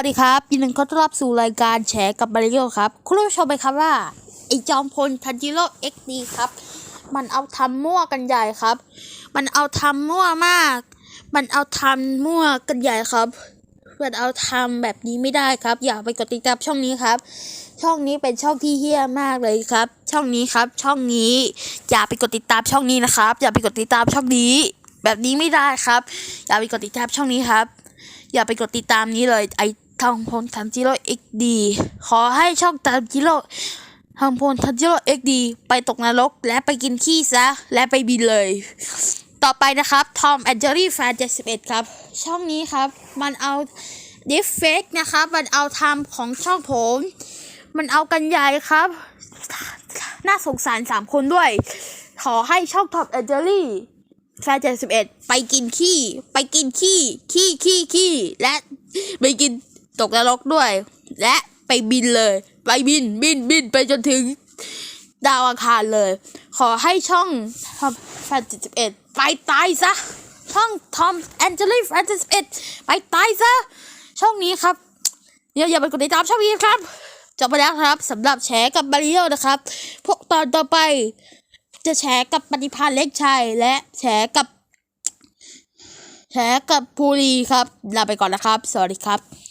วัสดีครับยินดีต้อนรับสู่รายการแฉกับมาริโอครับ คุณผู้ชมไหมครับว่าไอจอมพลทันจิโร่เอ็กดีครับ มันเอาทำมั่วกันใหญ่ครับ มันเอาทำมั่วมาก มันเอาทำมั่วกันใหญ่ครับมันเอาทำแบบนี้ไม่ได้ครับ อย่าไปกดติดตามช่องนี้ครับ ช่องนี้เป็นช่องที่เฮี้ยมากเลยครับ ช่องนี้ครับ ช่องนี้ อย่าไปกดติดตามช่องนี้นะครับ อย่าไปกดติดตามช่องนี้ แบบนี้ไม่ได้ครับ อย่าไปกดติดตามช่องนี้ครับอย่าไปกดติดตามนี้เลยไอ ทองพลทันจิโร่เอ็กดีขอให้ช่องทันจิโร่ทองพลทันจิโร่เอ็กดีไปตกนรกและไปกินขี้ซะ และไปบินเลย ต่อไปนะครับทอมแอนเจอรี่แฟนเจ็ดสิบเอ็ดครับ ช่องนี้ครับ มันเอาดิฟเฟกนะครับ มันเอาทำของช่องผม มันเอากันใหญ่ครับ น่าสงสารสามคนด้วย ขอให้ช่องทอมแอนเจอรี่แฟนเจ็ดสิบเอ็ดไปกินขี้ ไปกินขี้ ขี้ขี้ขี้และไปกิน ตกนรกด้วย และไปบินเลย ไปบินบินบินไปจนถึงดาวอังคารเลย ขอให้ช่องทอมแฟนเจ็ดสิบเอ็ดไปตายซะ ช่องทอมแอนเจลี่แฟนเจ็ดสิบเอ็ดไปตายซะ ช่องนี้ครับอย่าอย่าไปกดติดตามช่องนี้ครับจบไปแล้วครับสำหรับแฉกับมาริโอนะครับ พวกตอนต่อไป จะแฉกับปฏิพานเล็กชัยและแฉกับแฉกับภูรีครับลาไปก่อนนะครับ สวัสดีครับ